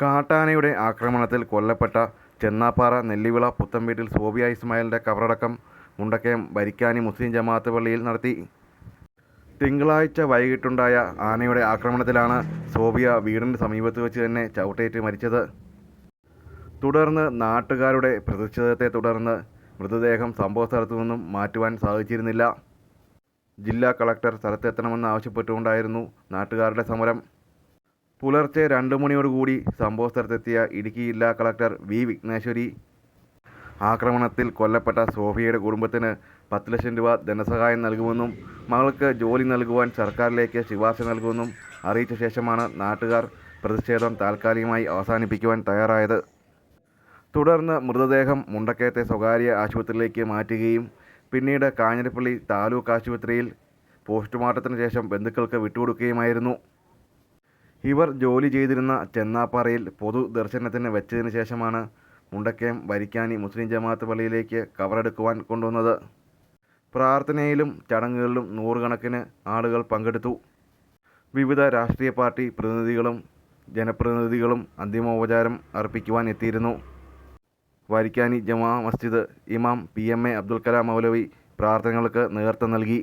കാട്ടാനയുടെ ആക്രമണത്തിൽ കൊല്ലപ്പെട്ട ചെന്നാപ്പാറ നെല്ലിവിള പുത്തൻവീട്ടിൽ സോബിയ ഇസ്മായിലിന്റെ കബറടക്കം മുണ്ടക്കയം വരിക്കാനി മുസ്ലിം ജമാഅത്ത് പള്ളിയിൽ നടത്തി. തിങ്കളാഴ്ച വൈകിട്ടുണ്ടായ ആനയുടെ ആക്രമണത്തിലാണ് സോബിയ വീടിന് സമീപത്ത് വെച്ച് തന്നെ ചവിട്ടേറ്റ് മരിച്ചത്. തുടർന്ന് നാട്ടുകാരുടെ പ്രതിഷേധത്തെ തുടർന്ന് മൃതദേഹം സംഭവ സ്ഥലത്തു നിന്നും മാറ്റുവാൻ സാധിച്ചിരുന്നില്ല. ജില്ലാ കളക്ടർ സ്ഥലത്തെത്തണമെന്ന് ആവശ്യപ്പെട്ടുകൊണ്ടായിരുന്നു നാട്ടുകാരുടെ സമരം. പുലർച്ചെ രണ്ട് മണിയോടുകൂടി സംഭവ സ്ഥലത്തെത്തിയ ഇടുക്കി ജില്ലാ കളക്ടർ വി വിഘ്നേശ്വരി. ആക്രമണത്തിൽ കൊല്ലപ്പെട്ട സോഫിയയുടെ കുടുംബത്തിന് പത്ത് ലക്ഷം രൂപ ധനസഹായം നൽകുമെന്നും മകൾക്ക് ജോലി നൽകുവാൻ സർക്കാരിലേക്ക് ശുപാർശ നൽകുമെന്നും അറിയിച്ച ശേഷമാണ് നാട്ടുകാർ പ്രതിഷേധം താൽക്കാലികമായി അവസാനിപ്പിക്കുവാൻ തയ്യാറായത്. തുടർന്ന് മൃതദേഹം മുണ്ടക്കയത്തെ സ്വകാര്യ ആശുപത്രിയിലേക്ക് മാറ്റുകയും പിന്നീട് കാഞ്ഞിരപ്പള്ളി താലൂക്ക് ആശുപത്രിയിൽ പോസ്റ്റ്മോർട്ടത്തിന് ശേഷം ബന്ധുക്കൾക്ക് വിട്ടുകൊടുക്കുകയുമായിരുന്നു. ഇവർ ജോലി ചെയ്തിരുന്ന ചെന്നാപ്പാറയിൽ പൊതു ദർശനത്തിന് വെച്ചതിന് ശേഷമാണ് മുണ്ടക്കയം വരിക്കാനി മുസ്ലിം ജമാഅത്ത് പള്ളിയിലേക്ക് കവറെടുക്കുവാൻ കൊണ്ടുവന്നത്. പ്രാർത്ഥനയിലും ചടങ്ങുകളിലും നൂറുകണക്കിന് ആളുകൾ പങ്കെടുത്തു. വിവിധ രാഷ്ട്രീയ പാർട്ടി പ്രതിനിധികളും ജനപ്രതിനിധികളും അന്തിമോപചാരം അർപ്പിക്കുവാൻ എത്തിയിരുന്നു. വരിക്കാനി ജമാ മസ്ജിദ് ഇമാം P M A Abdul Kalam മൗലവി പ്രാർത്ഥനകൾക്ക് നേതൃത്വം നൽകി.